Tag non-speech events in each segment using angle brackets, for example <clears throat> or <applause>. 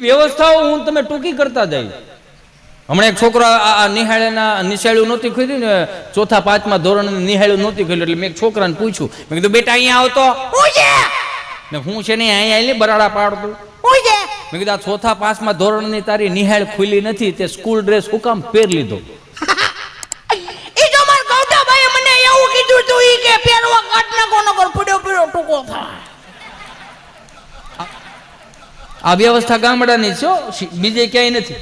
વ્યવસ્થાઓ હું તમે ટૂંકી કરતા જાય હમણાં એક છોકરો આ નિહાળેના નિશાળ્યું નહોતી ખોલ્યું ને ચોથા પાંચમા ધોરણ નિહાળ્યું નહોતી ખોલ્યું એટલે મેં એક છોકરાને પૂછ્યું. મેં કીધું બેટા અહીંયા આવતો હું છે? ને હું છે ને અહીંયા આવીને બરાડા પાડતું. હું છે? મેં કીધું આ ચોથા પાંચમા ધોરણની તારી નિહાળ ખુલી નથી તે સ્કૂલ ડ્રેસ હું કામ પહેર લીધો. મને એવું કીધું તું ઈ કે પહેરવા કાટ નાખો નકર પડ્યો પડ્યો ટૂંકો થાય. આ વ્યવસ્થા ગામડાની છે બીજે ક્યાંય નથી.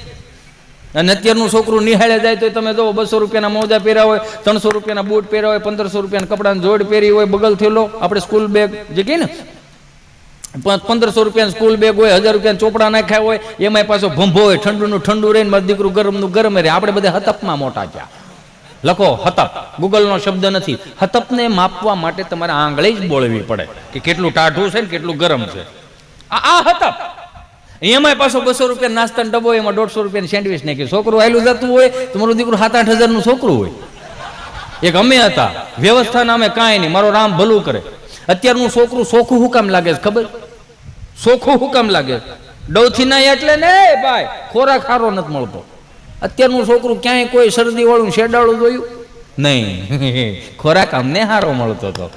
અને અત્યારનું છોકરું નિહાળે જાય તો તમે જો બસો રૂપિયાના મોજા પહેર્યા હોય, ત્રણસો રૂપિયાના બૂટ પહેર્યા હોય, પંદરસો રૂપિયાના કપડાની જોડ પહેરી હોય, બગલ થેલો, આપણે સ્કૂલ બેગ જે કહીએ ને પંદરસો રૂપિયાની સ્કૂલ બેગ હોય, હજાર રૂપિયાના ચોપડા નાખ્યા હોય, એમાંય પાછો ભંભો હોય, ઠંડુનું ઠંડુ રહે મારું દીકરું ગરમનું ગરમ રહે. આપણે બધા હતપમાં મોટા ગયા લખો, હતપ. ગૂગલનો શબ્દ નથી. હતપને માપવા માટે તમારે આંગળી જ બોળવી પડે કે કેટલું ટાઢું છે ને કેટલું ગરમ છે. આ હતપ. એમાંય પાછો બસો રૂપિયા નાસ્તા ડબ્બો એમાં દોઢસો રૂપિયાની સેન્ડવિચ નાખી. છોકરું આયલું જતું હોય તમારું દીકરું સાત આઠ હજારનું છોકરું હોય. એક અમે હતા. વ્યવસ્થા નામે કાંઈ નહીં. મારો રામ ભલું કરે. અત્યારનું છોકરું સોખું હું કામ લાગે છે ખબર? સોખું હું કામ લાગે? ડવથી ના એટલે ને ભાઈ, ખોરાક સારો નથી મળતો. અત્યારનું છોકરું ક્યાંય કોઈ શરદી વાળું શેડાળું જોયું? નહીં. <laughs> ખોરાક અમને સારો મળતો હતો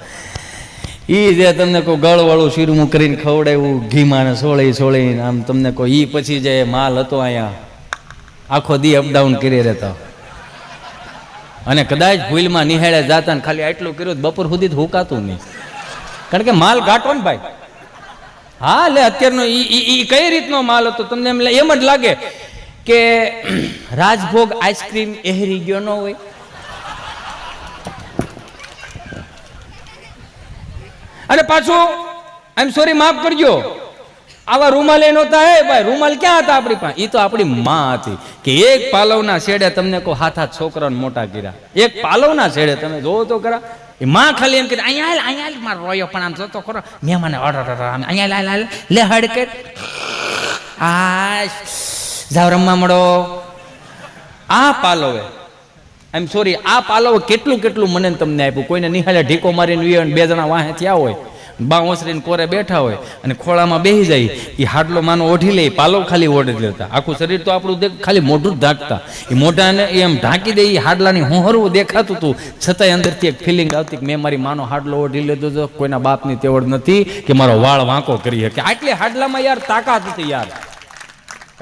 ઈ જે તમને કોઈ ગળવાળું શીરમું કરીને ખવડાવ્યું ઘીમાં સોળી સોળીને, આમ તમને કોઈ એ પછી જે માલ હતો અહીંયા, આખો દી અપડાઉન કરી રહેતા. અને કદાચ ભૂલમાં નિહાળે જાતા ને ખાલી આટલું કર્યું બપોર સુધી જ હુકાતું નહીં. કારણ કે માલ ઘાટો ને ભાઈ. હા એટલે અત્યારનો ઈ કઈ રીતનો માલ હતો? તમને એમ લા- એમ જ લાગે કે, <clears throat> રાજભોગ આઈસ્ક્રીમ એહરી ગયો ન હોય? અને પાછું આઈ એમ સોરી માફ કરજો. આવા રૂમાલ એ નહોતા હે ભાઈ, રૂમાલ ક્યાં હતા આપણી પાસે? એ તો આપણી માં હતી. કે એક પાલવના શેડે તમને કહો હાથ હાથ છોકરાને મોટા કર્યા. એક પાલવના શેડે તમે જોવો તો ખરા. એ માં ખાલી એમ કે અહીંયા હાલ અહીંયા હાલ, મારો રોયો પણ આમ જોતો ખરો. મહેમાને ઓર્ડર અહીંયા લાલ હાલ લે હડકે આ જાવ રમવા મળો. આ પાલવે આઈ સોરી આ પાલવ કેટલું કેટલું મને તમને આપ્યું? કોઈને નિહાળે ઢીકો મારીને વીએ બે જણા વાહે થયા હોય. બા ઓસરીને કોરે બેઠા હોય અને ખોળામાં બેસી જાય. એ હાડલો માનો ઓઢી લે પાલવ ખાલી ઓઢી લેતા. આખું શરીર તો આપણું દેખ ખાલી મોઢું જ ઢાંકતા એ મોઢાને એમ ઢાંકી દે એ હાડલાની હોહરવું દેખાતું હતું છતાંય અંદરથી એક ફિલિંગ આવતી કે મેં મારી માનો હાડલો ઓઢી લીધો તો કોઈના બાપની તેવડ નથી કે મારો વાળ વાંકો કરી શકે. આટલી હાડલામાં યાર તાકાત હતી યાર.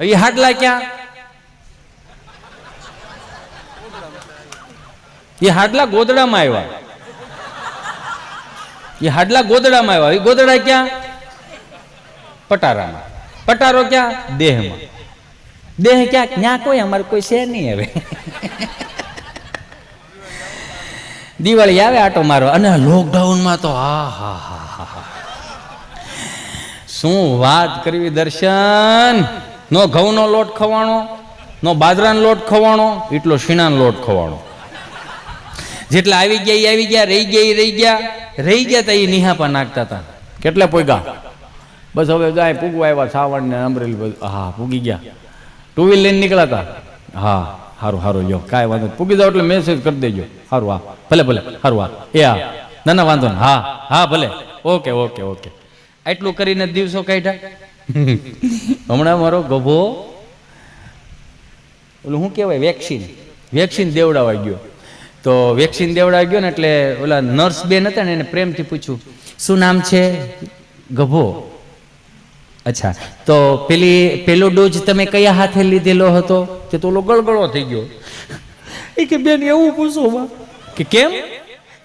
એ હાડલા ક્યાં? એ હાડલા ગોદડામાં આવ્યા. એ હાડલા ગોદડામાં આવ્યા. એ ગોદડા ક્યાં? પટારામાં. પટારો ક્યાં? દેહમાં. દેહ ક્યાં? ક્યાં કોઈ? અમારે કોઈ છે નહીં હવે. દિવાળી આવે આટો મારો અને લોકડાઉનમાં તો હા હા હા હા. શું વાત કરવી દર્શન? નો ઘઉંનો લોટ ખવાણો, નો બાજરાનો લોટ ખવાણો એટલો શીણાનો લોટ ખવાણો. જેટલા આવી ગયા એ આવી ગયા, રહી ગયા એ રહી ગયા. રહી ગયા તા એ નિહાપા નાખતા હતા. કેટલા પોગ્યા બસ હવે જાય પૂગવા આવ્યા સાવણ ને અમરેલી બધું હા, પૂગી ગયા. ટુ વ્હીલ લઈને નીકળ્યા હતા હા સારું સારું જો કાંઈ વાંધો નહીં. પૂગી જાઓ એટલે મેસેજ કરી દેજો. સારું હા. ભલે ભલે સારું હા. એ, હા. ના ના, વાંધો નહીં હા હા, ભલે. Okay okay okay. આટલું કરીને દિવસો કાઢ્યા? હમણાં મારો ગભો ઓલું શું કહેવાય? વેક્સિન. વેક્સિન દેવડાવા ગયો. તો વેક્સિન દેવડાવી ગયો ને એટલે ઓલા નર્સ બેન હતા ને એને પ્રેમથી પૂછ્યું શું નામ છે? ગભો. અચ્છા. તો પેલી પેલો ડોઝ તમે કયા હાથે લીધેલો હતો? કે તો ઓલો ગળગળો થઈ ગયો. એ કે બેન એવું પૂછો કે કેમ?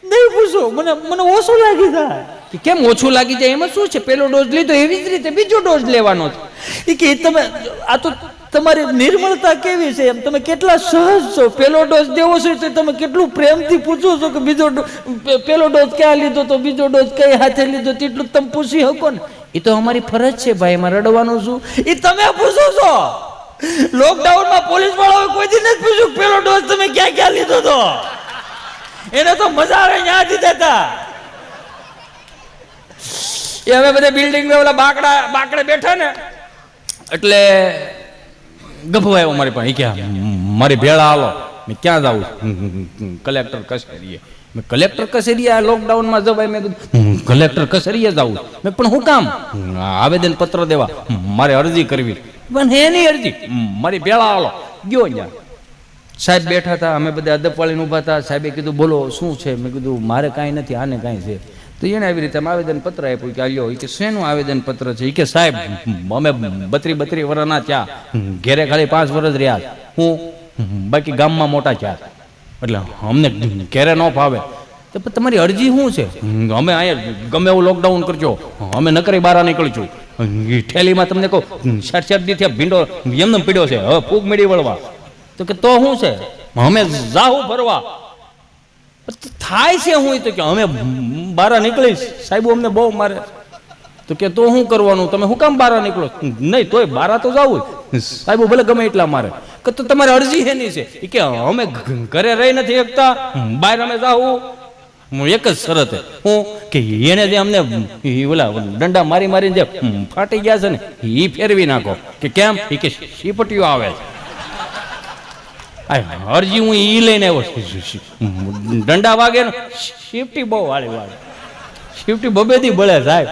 નહીં પૂછો. મને મને ઓછું લાગી જાય. કે કેમ ઓછું લાગી જાય? એમાં શું છે? પેલો ડોઝ લીધો એવી જ રીતે બીજો ડોઝ લેવાનો છે. એ કે તમે આ તો તમારી નિર્મળતા કેવી છે? એમ તમે કેટલા સહજ છો? પેલો ડોઝ દેવો છે તો તમે કેટલું પ્રેમથી પૂછો છો કે બીજો પેલો ડોઝ ક્યાં લીધો તો બીજો ડોઝ કઈ હાથે લીધો? તેટલું તમે પૂછી શકો ને. એ તો અમારી ફરજ છે ભાઈ, એમાં રડવાનું શું? એ તમે પૂછો છો. લોકડાઉનમાં પોલીસ વાળાએ કોઈ દી નથી પૂછ્યું પેલો ડોઝ તમે ક્યાં ક્યાં લીધો તો? એને તો મજા આવે ત્યાં દીધા હતા એ હવે બધા બિલ્ડિંગ ઓલા બાકડા, બાકડે બેઠા ને. એટલે ગભો આવ્યો મારી પાસે. કે મારી ભેળા આવો મેં ક્યાં જાઉં કલેક્ટર કચેરીએ. મેં કલેક્ટર કચેરીએ લોકડાઉનમાં જવાય મેં કીધું. કલેક્ટર કચેરીએ જાઉં મેં પણ હું કામ? આવેદન પત્ર દેવા. મારે અરજી કરવી. પણ હે નહીં અરજી મારી ભેળા આલો ગયો ત્યાં સાહેબ બેઠા હતા, અમે બધા અદબવાળીને ઊભા હતા. સાહેબે કીધું, બોલો, શું છે? મેં કીધું, મારે કાંઈ નથી, આને કાંઈ છે. તો એને આવી રીતે આવેદન પત્ર આપ્યું કે આલ્યો. કે શેનું આવેદન પત્ર છે કે સાહેબ, અમે બત્રી બત્રી વર્ષના ત્યાં ઘેરે ખાલી પાંચ વર્ષ રહ્યા. હું, બાકી ગામમાં મોટા થયા. એટલે અમને ઘેરે ન ફાવે. તો તમારી અરજી શું છે? અમે અહીંયા ગમે એવું લોકડાઉન કરજો. અમે નકરી બહાર નીકળીશું. ઠેલીમાં તમને કહું સાત સાત દી થયા ભીંડો એમને પીડ્યો છે. હવે ફૂગ મેળી વળવા. તો કે તો શું છે? અમે જાહુ ફરવા થાય છે હું તો કે અમે બહાર નીકળીશ? સાહેબ, અમને બહુ મારે. તો કે, તો શું કરવાનું? તમે શું કામ બહાર નીકળો? નહીં, તોય બહાર તો જવું સાહેબ, ભલે ગમે એટલા મારે. કે તો તમારે અરજી એની છે? કે, અમે ઘરે રહી નથી શકતા. બહાર અમે જાવું એક જ શરત હું કે, એને જે અમને ઓલા દંડા મારી મારીને જે ફાટી ગયા છે ને એ ફેરવી નાખો. કે કેમ? એ કે, શીપટીઓ આવે છે. અરજી હું એ લઈને આવ્યો દંડા વાગે ને શિફ્ટી બહુ વાળી વાળે. શિફ્ટી બબેથી બળે સાહેબ.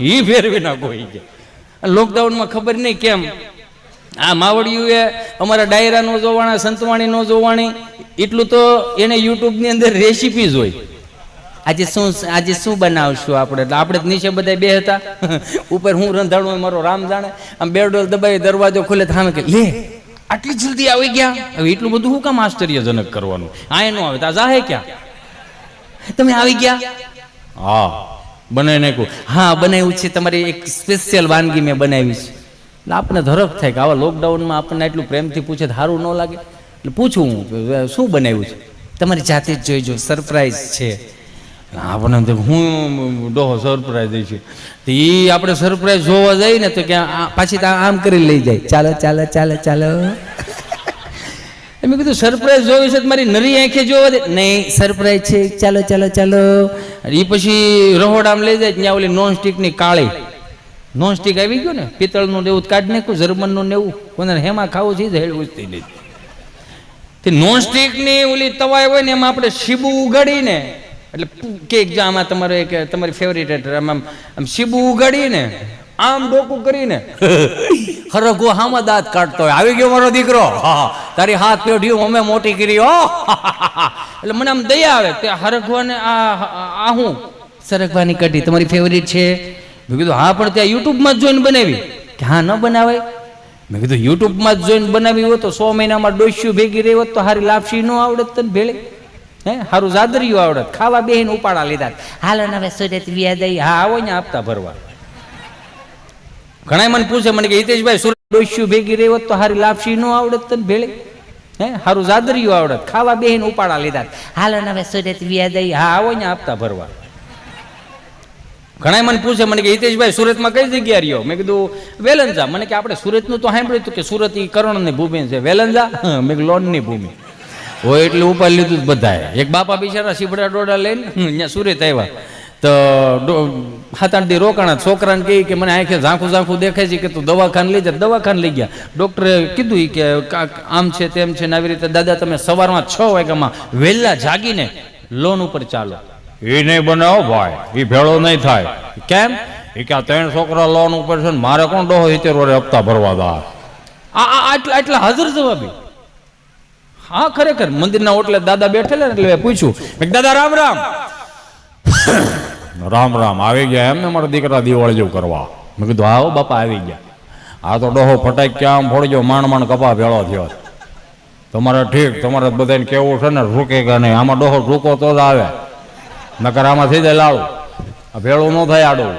એ ફેરવી નાખો એ કે. લોકડાઉનમાં ખબર નહીં કેમ. આ માવડિયુએ અમારા ડાયરા નો જોવાણા, સંતવાણી નો જોવાણી, એટલું તો એને યુટ્યુબની અંદર રેસીપી જોઈ. આજે શું આજે શું બનાવશું આપણે? આપણે નીચે બધા બે હતા. ઉપર હું રંધાણું મારો રામ જાણે. આમ બે ડોલ દબાવી દરવાજો ખુલે થામે કે, લે, આટલી જલ્દી આવી ગયા? હવે એટલું બધું શું કામ આશ્ચર્યજનક કરવાનું? આ એનું આવે, તા જાહે ક્યાં? તમે આવી ગયા? હા બનાવી નાખ્યું. હા, બનાવ્યું છે. તમારી એક સ્પેશિયલ વાનગી મેં બનાવી છે. એટલે આપણને ધરક થાય કે આવા લોકડાઉનમાં આપણને એટલું પ્રેમથી પૂછે સારું ન લાગે. એટલે પૂછું હું શું બનાવ્યું છે? તમારી જાતે જ જોઈજો સરપ્રાઈઝ છે. આપણને હું ડોહો સરપ્રાઈઝ છે. તો એ આપણે સરપ્રાઈઝ જોવા જઈએ ને તો ક્યાં પાછી આમ કરી લઈ જાય. ચાલો ચાલો ચાલો ચાલો. મેં કીધું સરપ્રાઈઝ જોયું છે મારી નરી આંખે જોવા દે. નહીં સરપ્રાઈઝ છે. ચાલો ચાલો ચાલો. એ પછી રહોડામાં લઈ જાય, ત્યાં ઓલી નોન સ્ટીકની કાળી. નોન સ્ટિક આવી ગયું ને? પિત્તળનું નેવું કાઢી નાખ્યું, જર્મનનું ને એવું? કોને હેમાં ખાવું છે હેડ ઉચતી નહીં તે નોન સ્ટિકની ઓલી તવાઈ હોય ને એમાં આપણે શીબુ ઉગાડીને, એટલે કેક જો આમાં તમારો એક તમારી ફેવરિટ આમ આમ શીબુ ઉગાડીને આમ ડોકું કરીને. <laughs> હરગો હામાં દાંત કાઢતો હોય. આવી ગયો મારો દીકરો. તારી હાથ પેઢીઓ અમે મોટી કરી, હો. <laughs> એટલે મને આમ દયા આવે કે હરગવાને આ, આ- હું. સરગવાની કઢી તમારી ફેવરિટ છે. મેં કીધું, હા, પણ ત્યાં યુટ્યુબમાં જ જોઈને બનાવી. કે હા, ન બનાવાય? મેં કીધું યુટ્યુબમાં જ જોઈને બનાવી હોત તો સો મહિનામાં ડોસ્યું ભેગી રહી હોત તો હારી લાપસી ન આવડત તને ભેળે. હે સારું જાદરિયું આવડત. ખાવા બેહીને ઉપાડા લીધા. હાલો ને હવે સુરત વ્યાજ હા, આવો ને આપતા ભરવા. ઘણા મને પૂછે, મને કે, હિતેશભાઈ, સુરત ડોસ્યું ભેગી રહી તો હારી લાપસી ન આવડત તને ભેળે? હે? હારું જાદરિયું આવડત. ખાવા બેહીને ઉપાડા લીધા. હાલો, ને હવે સુરત વ્યાજ હા, આવો ને આપતા ભરવા. ઘણા મને પૂછે, મને કે, હિતેશભાઈ, સુરતમાં કઈ જગ્યા રહ્યો? મેં કીધું, વેલંજા. મને કે, આપણે સુરતનું તો સાંભળ્યું હતું કે સુરત એ કરણની ભૂમિ છે. વેલંજા? <laughs> મેં કીધું, લોનની ભૂમિ. હોય એટલે ઉપાડી લીધું બધાએ. એક બાપા બિચારા સીબડા ડોડા લઈને અહીંયા સુરત આવ્યા. તો સાત આઠ દી રોકાણા. છોકરાને કહે કે મને આંખે ઝાંખું ઝાંખું દેખાય છે કે તું દવાખાને લઈ જા. દવાખાને લઈ ગયા. ડૉક્ટરે કીધું એ કે આમ છે તેમ છે ને આવી રીતે દાદા તમે સવારમાં છ વાગ્યામાં વહેલા જાગીને લોન ઉપર ચાલો. એ નહીં બનાવો ભાઈ. એ ભેળો નહીં થાય. કેમ? એ કે આ ત્રણ છોકરા લોન ઉપર છે ને મારે કોણ ડોહો સિત્તેર વર્ષે હપ્તા ભરવા દા? આ આટલા આટલા હાજર જવાબી. હા ખરેખર. મંદિરના ઓટલે દાદા બેઠેલા એટલે પૂછ્યું. દાદા રામ રામ. રામ રામ આવી ગયા. એમને મારા દીકરા દિવાળી જેવું કરવા. મેં કીધું આવો બાપા આવી ગયા. આ તો ડોહો ફટાક ક્યાં ફોડજો, માંડ માંડ કપા ભેળો થયો તમારે ઠીક, તમારે બધાને કેવું છે ને, રૂકે કે નહીં. આમાં ડોહો રૂકો તો જ આવે. નકર આમાં થઈ જાય આ ભેળું ન થાય આડું.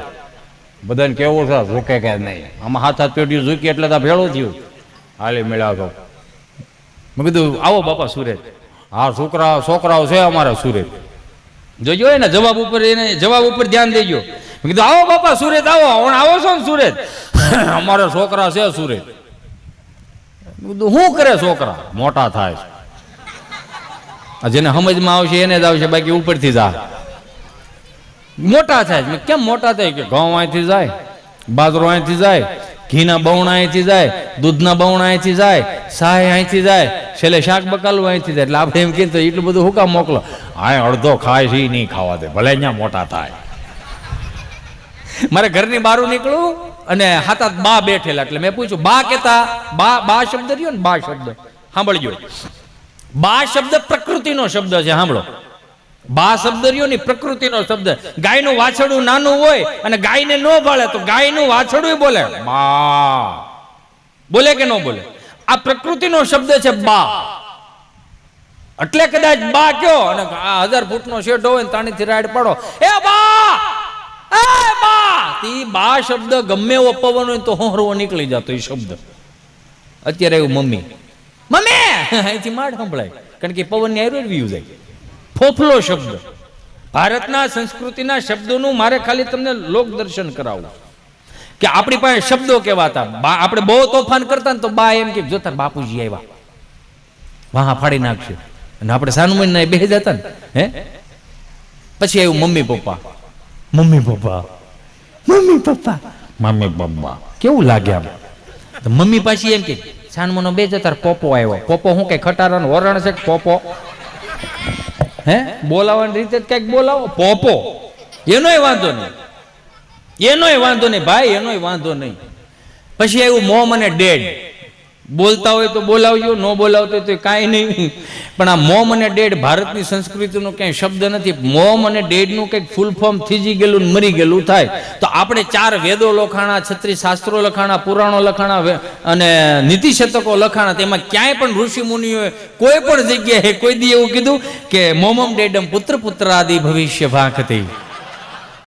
બધાને કેવું છે, રૂકે કે નહીં. આમાં હાથ હાથ પેઢી ઝૂકી એટલે તો ભેળું થયું. હાલી મેળા તો મેં કીધું, આવો બાપા સુરત. હા, છોકરા, છોકરાઓ છે અમારા સુરત. જોજો ને જવાબ ઉપર એને જવાબ ઉપર ધ્યાન દેજો. મેં કીધું, આવો બાપા, સુરત આવો. હું આવો છો ને સુરત. <laughs> અમારા છોકરા છે સુરત. કીધું શું કરે છોકરા? મોટા થાય. જેને સમજમાં આવશે એને જ આવશે, બાકી ઉપરથી જા. મોટા થાય કેમ મોટા થાય? કે ઘઉં અહીંથી જાય, બાજરો અહીંથી જાય ઘીના બહુણા અહીંથી જાય, દૂધના બહુણા અહીંથી જાય સાય અહીંથી જાય, છેલ્લે શાક બકાલું અહીંથી જાય. એટલે આપણે એમ કહીએ તો એટલું બધું હુકા મોકલો. આ અડધો ખાય છે એ નહીં ખાવા દે. ભલે અહીંયા મોટા થાય. મારે ઘરની બહાર નીકળું અને હાથ હાથ બા બેઠેલા. એટલે મેં પૂછ્યું, બા કેતા? બા બા શબ્દ રહ્યો ને? બા શબ્દ. સાંભળજો. બા શબ્દ પ્રકૃતિનો શબ્દ છે, સાંભળો. બા શબ્દ રહ્યો ને પ્રકૃતિનો શબ્દ. ગાયનું વાછડું નાનું હોય અને ગાયને ન ભાળે તો ગાયનું વાછડું બોલે. બા. બોલે કે ન બોલે? આ પ્રકૃતિનો શબ્દ છે બા. એટલે કદાચ બા કયો અને આ હજાર ફૂટનો શેઢ હોય ને તાણીથી રાઈડ પાડો. એ બા! એ બા! તી બા શબ્દ ગમે એવો પવન હોય તો હોહરવો નીકળી જતો એ શબ્દ. અત્યારે એવું મમ્મી. મમ્મી! અહીંથી માડ સંભળાય. કારણ કે પવનની આયરો વ્યૂ જાય. ફોફલો શબ્દ. ભારતના સંસ્કૃતિના શબ્દોનું મારે ખાલી તમને લોક દર્શન કરાવવું કે આપણી પાસે શબ્દો કેવાતા બા આપણે બહુ તોફાન કરતા ને તો બા એમ કે જોતા બાપુજી આવ્યા. વાહ ફાડી નાખશે. અને આપણે સાનુમન ના બેસી જતા ને હે? પછી આવ્યું mummy papa. Mummy papa. Mummy papa. Mummy papa. કેવું લાગે આમ? મમ્મી પાછી એમ કે સાનમનો બે જતા પોપો આવ્યો. પોપો હું કઈ ખટારાનો વરણ છે કે પોપો? હે? બોલાવવાની રીતે જ કંઈક બોલાવો. પોપો. એનોય વાંધો નહીં. એનોય વાંધો નહીં. ભાઈ, એનોય વાંધો નહીં. પછી આવ્યું મોમ અને ડેડ. બોલતા હોય તો બોલાવજો, ન બોલાવતો હોય તો કાંઈ નહીં. પણ આ મોમ અને ડેડ ભારતની સંસ્કૃતિનો ક્યાંય શબ્દ નથી. મોમ અને ડેડનું કંઈક ફૂલ ફોર્મ થીજી ગયેલું મરી ગયેલું થાય. તો આપણે ચાર વેદો લખાણા, છત્રી શાસ્ત્રો લખાણા, પુરાણો લખાણા અને નીતિશતકો લખાણા, તેમાં ક્યાંય પણ ઋષિ મુનિઓએ કોઈ પણ જગ્યાએ કોઈ દી એવું કીધું કે મોમમ ડેડમ પુત્ર પુત્ર આદિ ભવિષ્ય ભાખતી.